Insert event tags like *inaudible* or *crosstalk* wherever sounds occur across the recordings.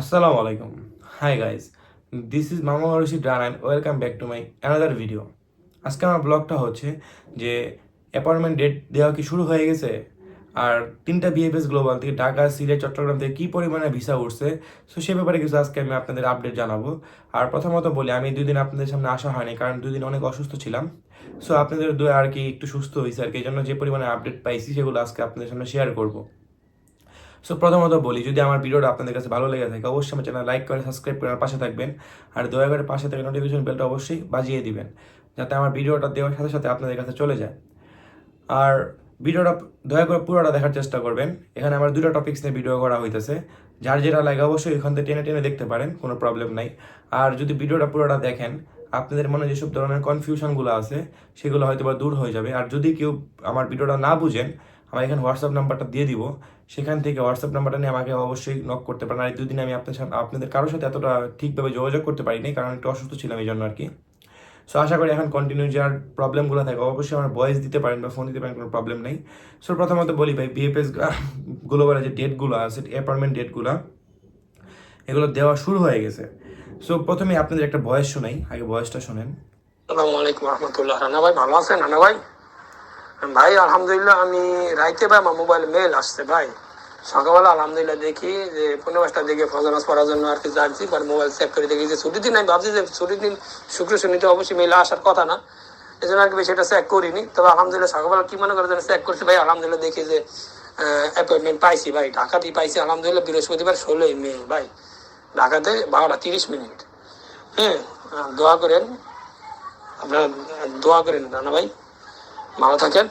আসসালামু আলাইকুম। High guys this is Mama Rashid run and welcome back to my another video আজকে আমার ব্লগটা হচ্ছে যে অ্যাপয়েন্টমেন্ট ডেট দেওয়া কি শুরু হয়ে গেছে? আর তিনটা বিএফএস গ্লোবাল থেকে ঢাকা, সিলেট, চট্টগ্রাম থেকে কী পরিমাণে ভিসা উঠছে? সো সে ব্যাপারে কিছু আজকে আমি আপনাদের আপডেট জানাব। আর প্রথমত বলি, আমি দুই দিন আপনাদের সামনে আসা হয়নি, কারণ দুই দিন অনেক অসুস্থ ছিলাম। সো আপনাদের দু আর কি একটু সুস্থ হয়েছে আর কি, এই জন্য যে পরিমাণে আপডেট পাইছি সেগুলো আজকে আপনাদের সামনে শেয়ার করব। সো প্রথমত বলি, যদি আমার ভিডিওটা আপনাদের কাছে ভালো লেগে থাকে, অবশ্যই আমার চ্যানেল লাইক করে, সাবস্ক্রাইব করে পাশে থাকবেন। আর দয়া করে পাশে থেকে নোটিফিকেশন বেলটা অবশ্যই বাজিয়ে দিবেন, যাতে আমার ভিডিওটা দেওয়ার সাথে সাথে আপনাদের কাছে চলে যায়। আর ভিডিওটা দয়া করে পুরোটা দেখার চেষ্টা করবেন। এখানে আমার দুটো টপিক্স নিয়ে ভিডিও করা হইতেছে। যার যেটা লাগে অবশ্যই এখান থেকে টেনে টেনে দেখতে পারেন, কোনো প্রবলেম নাই। আর যদি ভিডিওটা পুরোটা দেখেন, আপনাদের মনে যেসব ধরনের কনফিউশনগুলো আছে, সেগুলো হয়তো বা দূর হয়ে যাবে। আর যদি কেউ আমার ভিডিওটা না বুঝেন আমার এখানে হোয়াটসঅ্যাপ নাম্বারটা দিয়ে দিব। সেখান থেকে হোয়াটসঅ্যাপ নাম্বারটা নিয়ে আমাকে অবশ্যই নক করতে পারেন। আর এই দুদিন আমি আপনার সাথে আপনাদের কারোর সাথে এতটা ঠিকভাবে যোগাযোগ করতে পারিনি, কারণ একটু অসুস্থ ছিলাম এই জন্য আর কি। সো আশা করি এখন কন্টিনিউ যার প্রবলেমগুলো থাকে, অবশ্যই আমার ভয়েস দিতে পারেন বা ফোন দিতে পারেন, কোনো প্রবলেম নেই। সো প্রথমত বলি ভাই বিএফএস গ্লোবালের যে ডেটগুলো আছে অ্যাপয়েন্টমেন্ট ডেটগুলো এগুলো দেওয়া শুরু হয়ে গেছে। সো প্রথমে আপনাদের একটা ভয়েস শোনাই, আগে ভয়েসটা শোনেন। আসসালামু আলাইকুম রহমতুল্লাহ। রানা ভাই, ভালো আছেন? রানা ভাই? ভাই, আলহামদুলিল্লাহ, আমি রাইতে ভাই আমার মোবাইল মেল আসছে ভাই। সকালবেলা আলহামদুলিল্লাহ দেখি যে পনেরো পাঁচটা দিকে ফজনাস পড়ার জন্য আর কি যাচ্ছি পর মোবাইল চেক করে দেখি যে ছুটির দিন, আমি ভাবছি যে ছুটির দিন শুক্র শনিতে অবশ্যই মেলে আসার কথা না। এই জন্য আর কি এটা চেক করিনি। তবে আলহামদুলিল্লাহ সকালবেলা কি মনে করে চেক করছি ভাই, আলহামদুলিল্লাহ দেখি যে অ্যাপয়েন্টমেন্ট পাইছি ভাই। ঢাকাতেই পাইছি, আলহামদুলিল্লাহ বৃহস্পতিবার ষোলোই মে ভাই। ঢাকাতে বারোটা তিরিশ মিনিট। হ্যাঁ দোয়া করেন। আপনারা দোয়া করেন রানা ভাই। ভালো থাকেন।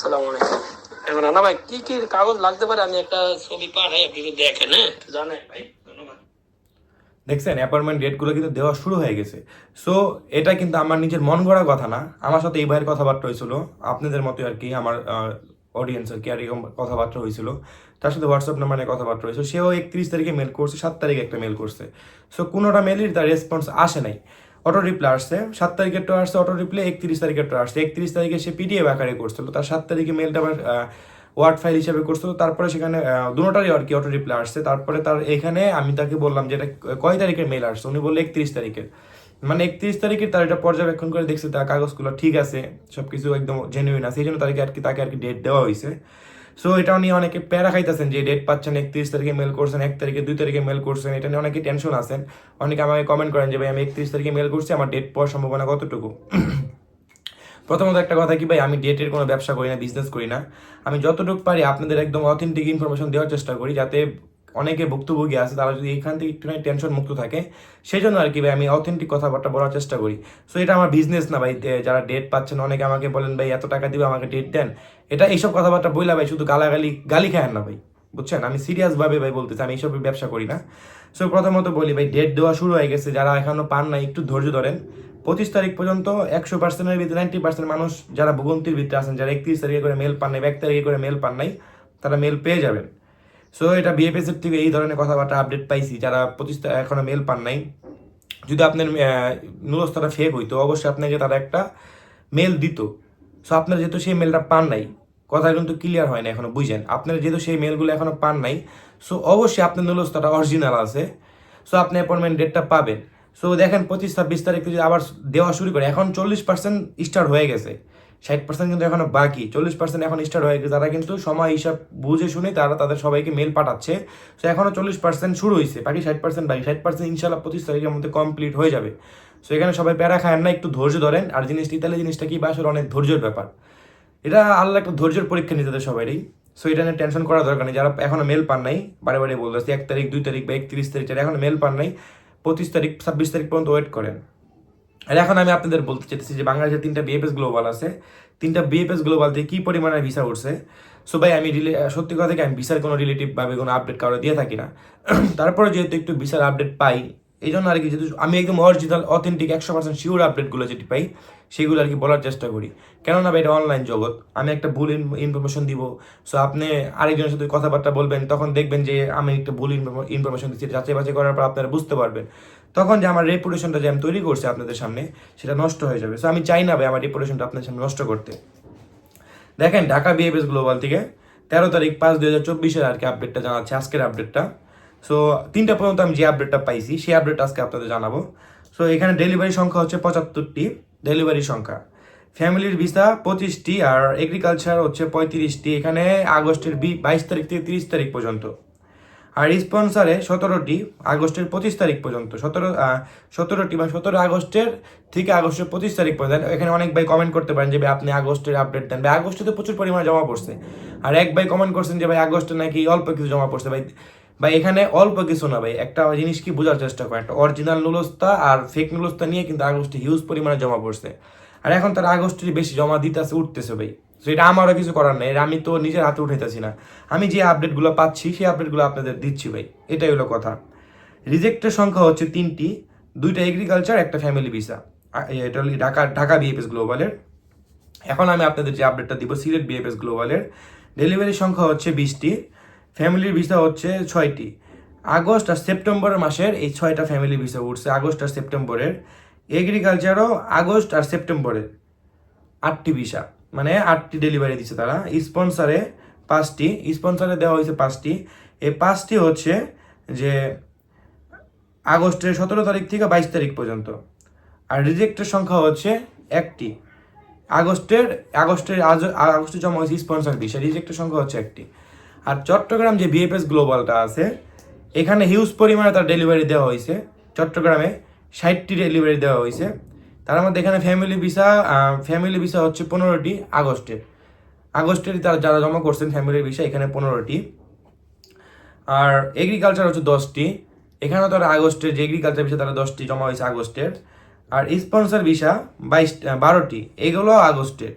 সালাম আলাইকুম। এখন রানা ভাই, কি কি কাগজ লাগতে পারে? আমি একটা ছবি পাঠাই, আপনি দেখেন হ্যাঁ? জানেন ভাই, ধন্যবাদ। দেখছেন অ্যাপয়েন্টমেন্ট ডেটগুলো কিন্তু দেওয়া শুরু হয়ে গেছে। সো এটা কিন্তু আমার নিজের মন গড়া কথা না। আমার সাথে এই ভাইয়ের কথাবার্তা হয়েছিল। আপনাদের মতোই আর কি, আমার অডিয়েন্স আর কি, আর এরকম কথাবার্তা হয়েছিল। তার সাথে হোয়াটসঅ্যাপ নাম্বার কথাবার্তা হয়েছিল। সেও একত্রিশ তারিখে মেল করছে, সাত তারিখে একটা মেল করছে। সো কোনোটা মেলের তার রেসপন্স আসে নাই। অটো রিপ্লে আসছে, সাত তারিখের তো আসছে অটো রিপ্লে একত্রিশ তারিখের তো আসছে। একত্রিশ তারিখে সে পিডিএফ আকারে করছিল। তার সাত তারিখে মেলটা আবার ওয়ার্ড ফাইল হিসাবে করছিল। তারপরে সেখানে দুটারই আর কি অটো রিপ্লে আসছে। তারপরে তার এখানে আমি তাকে বললাম যে এটা কয় তারিখের মেল আসছে? উনি বলল একত্রিশ তারিখের। মানে একত্রিশ তারিখে তার এটা পর্যবেক্ষণ করে দেখছে তার কাগজগুলো ঠিক আছে সব কিছু একদম জেনুইন আছে। এই জন্য তাকে আর কি, তাকে আর কি ডেট দেওয়া হয়েছে। সো এটা নিয়ে অনেকে প্যারা খাইতেছেন যে ডেট পাচ্ছেন একত্রিশ তারিখে মেল করছেন, এক তারিখে, দুই তারিখে মেল করছেন, এটা নিয়ে অনেকে টেনশন আছেন। অনেকে আমাকে কমেন্ট করেন যে, ভাই, আমি একত্রিশ তারিখে মেল করছি, আমার ডেট পাওয়ার সম্ভাবনা কতটুকু? প্রথমত একটা কথা কি, ভাই, আমি ডেটের কোনো ব্যবসা করি না বিজনেস করি না। আমি যতটুকু পারি আপনাদের একদম অথেন্টিক ইনফরমেশন দেওয়ার চেষ্টা করি, যাতে অনেকে ভুক্তভোগী আছে, তারা যদি এখান থেকে একটুখানি টেনশন মুক্ত থাকে সেই জন্য আর কি ভাই আমি অথেন্টিক কথাবার্তা বলার চেষ্টা করি। সো এটা আমার বিজনেস না ভাই যারা ডেট পাচ্ছেন, অনেকে আমাকে বলেন, ভাই, এত টাকা দিবে, আমাকে ডেট দেন। এটা এইসব কথাবার্তা বইলা ভাই, শুধু গালাগালি, গালি খায়েন না ভাই, বুঝছেন? আমি সিরিয়াস ভাবে ভাই বলতেছি, আমি এইসব ব্যবসা করি না। সো প্রথমত বলি ভাই ডেট দেওয়া শুরু হয়ে গেছে, যারা এখনও পান না একটু ধৈর্য ধরেন। পঁচিশ তারিখ পর্যন্ত একশো পার্সেন্টের ভিতরে নাইনটি পার্সেন্ট মানুষ, যারা ভুগন্তির ভিতরে আছেন, যারা একত্রিশ তারিখে করে মেল পান নাই এক তারিখে করে মেল পান নাই, তারা মেল পেয়ে যাবেন। সো এটা বিএফএস এর থেকে এই ধরনের কথাবার্তা আপডেট পাইছি। যারা পঁচিশ তারিখ এখনও মেল পান নাই। যদি আপনার নুরস্তাটা ফেক হইতো অবশ্যই আপনাকে তারা একটা মেল দিত। সো আপনার যেহেতু সেই মেলটা পান নাই, কথা কিন্তু ক্লিয়ার হয় না এখনও বুঝেন আপনার যেহেতু সেই মেলগুলো এখনও পান নাই সো অবশ্যই আপনার নুরস্তাটা অরিজিনাল আছে। সো আপনি অ্যাপয়েন্টমেন্ট ডেটটা পাবেন। সো দেখেন, পঁচিশ ছাব্বিশ তারিখ থেকে আবার দেওয়া শুরু করে, এখন চল্লিশ পার্সেন্ট স্টার্ট হয়ে গেছে। ষাট পার্সেন্ট কিন্তু এখনও বাকি, চল্লিশ পার্সেন্ট এখন স্টার্ট হয়ে গেছে। তারা কিন্তু সময়, হিসাব বুঝে শুনে তারা তাদের সবাইকে মেল পাঠাচ্ছে। সো এখনও চল্লিশ পার্সেন্ট শুরু হয়েছে, বাকি ষাট পার্সেন্ট বাকি। ষাট পার্সেন্ট ইনশাল্লাহ পঁচিশ তারিখের মধ্যে কমপ্লিট হয়ে যাবে। সো এখানে সবাই প্যারা খায় না, একটু ধৈর্য ধরেন। আর জিনিসটা, ইতালি জিনিসটা কি বা আসলে অনেক ধৈর্যের ব্যাপার। এটা আল্লাহ একটা ধৈর্যের পরীক্ষা নিতে তাদের সবারই। সো এটা নিয়ে টেনশন করার দরকার নেই। যারা এখনও মেল পান নাই, বারে বারে বলতেছি, এক তারিখ, দুই তারিখ বা একত্রিশ তারিখ যারা এখনও মেল পান নাই, পঁচিশ তারিখ, ছাব্বিশ তারিখ পর্যন্ত ওয়েট করেন। আর এখন আমি আপনাদের বলতে চাইতেছি যে বাংলাদেশের তিনটা বিএফএস গ্লোবাল আছে। তিনটা বিএফএস গ্লোবাল থেকে কী পরিমাণে ভিসা উঠছে? সো ভাই, আমি রিলে সত্যি কথা থেকে আমি ভিসার কোনো রিলেটিভ ভাবে কোনো আপডেট কারও দিয়ে থাকি না। *clears throat* তারপরে যেহেতু একটু ভিসার আপডেট পাই এই জন্য আর কি যেহেতু আমি একদম অরিজিনাল অথেন্টিক একশো পার্সেন্ট শিওর আপডেটগুলো যেটি পাই, সেগুলো আর কি বলার চেষ্টা করি। কেননা ভাই, এটা অনলাইন জগৎ। আমি একটা ভুল ইনফরমেশন দিব। সো আপনি আরেকজনের সাথে কথাবার্তা বলবেন, তখন দেখবেন যে আমি একটা ভুল ইনফরমেশন দিচ্ছি যাচাই বাছাই করার পর আপনারা বুঝতে পারবেন। তখন যে আমার রেপুটেশনটা যে আমি তৈরি করছি আপনাদের সামনে, সেটা নষ্ট হয়ে যাবে। সো আমি চাই না ভাই আমার রেপুটেশনটা আপনাদের সামনে নষ্ট করতে। দেখেন, ঢাকা বিএফএস গ্লোবাল থেকে তেরো তারিখ পাঁচ দুই হাজার চব্বিশের আর কি আপডেটটা জানাচ্ছে, আজকের আপডেটটা সো তিনটা পর্যন্ত আমি যে আপডেটটা পাইছি, সেই আপডেট আজকে আপনাদের জানাব। সো এখানে ডেলিভারি সংখ্যা হচ্ছে পঁচাত্তরটি ডেলিভারি সংখ্যা। ফ্যামিলির ভিসা পঁচিশটি আর এগ্রিকালচার হচ্ছে পঁয়ত্রিশটি। এখানে আগস্টের বাইশ তারিখ থেকে তিরিশ তারিখ পর্যন্ত। আর স্পন্সারে সতেরোটি আগস্টের পঁচিশ তারিখ পর্যন্ত, সতেরো সতেরোটি বা সতেরো আগস্টের থেকে আগস্টের পঁচিশ তারিখ পর্যন্ত, এখানে অনেক ভাই কমেন্ট করতে পারেন যে, ভাই, আপনি আগস্টের আপডেট দেন। ভাই, আগস্টে তো প্রচুর পরিমাণে জমা পড়ছে। আর এক ভাই কমেন্ট করছেন যে, ভাই, আগস্টে নাকি অল্প কিছু জমা পড়ছে। ভাই ভাই, এখানে অল্প কিছু না, ভাই, একটা জিনিস কি বোঝার চেষ্টা করেন, একটা অরিজিনাল নুলস্তা আর ফেক নুলস্তা নিয়ে কিন্তু আগস্টে হিউজ পরিমাণে জমা পড়ছে। আর এখন তারা আগস্টের বেশি জমা দিতেছে, উঠতেছে, ভাই। তো এটা আমারও কিছু করার নেই। আমি তো নিজের হাতে উঠাইতেছি না। আমি যে আপডেটগুলো পাচ্ছি, সেই আপডেটগুলো আপনাদের দিচ্ছি ভাই। এটাই হলো কথা। রিজেক্টের সংখ্যা হচ্ছে তিনটি। দুইটা এগ্রিকালচার একটা ফ্যামিলি ভিসা এটা হলো ঢাকা ঢাকা বিএফএস গ্লোবালের এখন আমি আপনাদের যে আপডেটটা দিব, সিলেট বিএফএস গ্লোবালের ডেলিভারি সংখ্যা হচ্ছে বিশটি। ফ্যামিলির ভিসা হচ্ছে ছয়টি। আগস্ট আর সেপ্টেম্বর মাসের এই ছয়টা ফ্যামিলি ভিসা উঠছে আগস্ট আর সেপ্টেম্বরের এগ্রিকালচারও আগস্ট আর সেপ্টেম্বরের আটটি ভিসা মানে আটটি ডেলিভারি দিচ্ছে তারা। স্পন্সারে পাঁচটি। স্পন্সারে দেওয়া হয়েছে পাঁচটি। এই পাঁচটি হচ্ছে যে আগস্টের সতেরো তারিখ থেকে বাইশ তারিখ পর্যন্ত। আর রিজেক্টের সংখ্যা হচ্ছে একটি। আগস্টের আগস্টের আগস্টে জমা হয়েছে স্পন্সর ভিসা রিজেক্টের সংখ্যা হচ্ছে একটি। আর চট্টগ্রাম যে বিএফএস গ্লোবালটা আছে, এখানে হিউজ পরিমাণে তার ডেলিভারি দেওয়া হয়েছে। চট্টগ্রামে ষাটটি ডেলিভারি দেওয়া হয়েছে। তার মধ্যে এখানে ফ্যামিলি ভিসা ফ্যামিলি ভিসা হচ্ছে পনেরোটি আগস্টের আগস্টের তারা যারা জমা করছেন ফ্যামিলি ভিসা এখানে পনেরোটি। আর এগ্রিকালচার হচ্ছে দশটি। এখানেও তারা আগস্টের যে এগ্রিকালচার ভিসা তারা দশটি জমা হয়েছে আগস্টের। আর স্পন্সর ভিসা বাইশ বারোটি। এগুলো আগস্টের।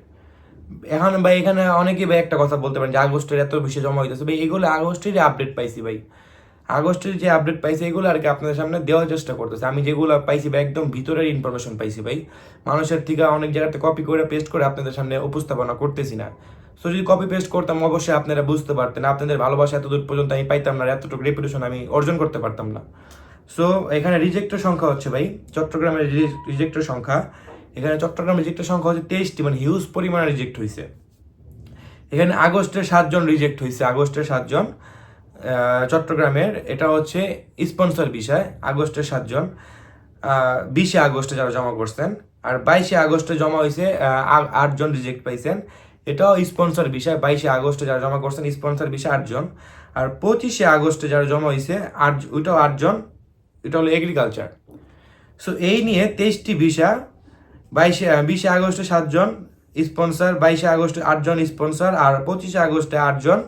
এখন ভাই, এখানে অনেকে ভাই একটা কথা বলতে পারেন যে, আগস্টের এত বেশি জমা হইতেছে। ভাই, এগুলো আগস্টেরই আপডেট পাইছি ভাই। আগস্টের যে আপডেট পাইছে, এগুলো আর কি আপনাদের সামনে দেওয়ার চেষ্টা করতেছে। আমি যেগুলো পাইছি ভাই, একদম ভিতরের ইনফরমেশন পাইছি ভাই। মানুষের থেকে অনেক জায়গাতে কপি করে পেস্ট করে আপনাদের সামনে উপস্থাপনা করতেছি না। সো যদি কপি পেস্ট করতাম, অবশ্যই আপনারা বুঝতে পারতেন। আপনাদের ভালোবাসা এত দূর পর্যন্ত আমি পাইতাম না এতটুকু রেপুটেশন আমি অর্জন করতে পারতাম না। সো এখানে রিজেক্টের সংখ্যা হচ্ছে ভাই, চট্টগ্রামের রিজেক্টের সংখ্যা। এখানে চট্টগ্রাম রিজেক্টের সংখ্যা হচ্ছে তেইশটি মানে হিউজ পরিমাণে রিজেক্ট হয়েছে এখানে আগস্টের সাতজন রিজেক্ট হয়েছে আগস্টের সাতজন। চট্টগ্রামের। এটা হচ্ছে স্পন্সর বিষয়, আগস্টের সাতজন। বিশে আগস্টে যারা জমা করছেন, আর বাইশে আগস্টে জমা হয়েছে আটজন রিজেক্ট পাইছেন। এটাও স্পন্সর বিষয়, বাইশে আগস্টে যারা জমা করছেন স্পন্সর বিষয় আটজন। আর পঁচিশে আগস্টে যারা জমা হয়েছে আট ওইটাও আটজন। এটা হলো এগ্রিকালচার সো এই নিয়ে তেইশটি ভিসা, বাইশে বিশে আগস্টে সাতজন স্পন্সর বাইশে আগস্টে আটজন স্পন্সর আর পঁচিশে আগস্টে আটজন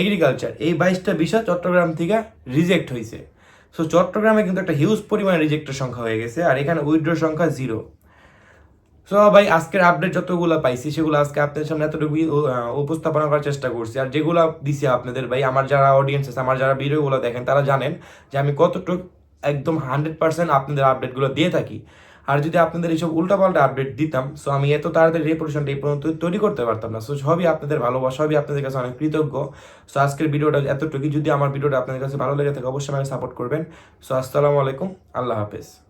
এগ্রিকালচার এই বাইশটা বিষয় চট্টগ্রাম থেকে রিজেক্ট হয়েছে সো চট্টগ্রামে কিন্তু একটা হিউজ পরিমাণে রিজেক্টের সংখ্যা হয়ে গেছে, আর এখানে উইথড্র সংখ্যা জিরো সো ভাই, আজকের আপডেট যতগুলো পাইছি, সেগুলো আজকে আপনাদের সামনে এতটুকু উপস্থাপনা করার চেষ্টা করছি। আর যেগুলো দিছি আপনাদের, ভাই, আমার যারা অডিয়েন্স আছে, আমার যারা ভিডিওগুলো দেখেন, তারা জানেন যে আমি কতটুকু একদম হান্ড্রেড পার্সেন্ট আপনাদের আপডেটগুলো দিয়ে থাকি। আর যদি আপনাদের এইসব উল্টাপাল্টা আপডেট দিতাম সো আমি এত তাড়াতাড়ি রেপুটেশনটা এই পর্যন্ত তৈরি করতে পারতাম না। সো সবই আপনাদের ভালোবাসা, সবই আপনাদের কাছে অনেক কৃতজ্ঞ। সো আজকের ভিডিওটা এতটুকুই। যদি আমার ভিডিওটা আপনাদের কাছে ভালো লেগে থাকে, অবশ্যই আমাকে সাপোর্ট করবেন। সো আসসালামু আলাইকুম। আল্লাহ হাফেজ।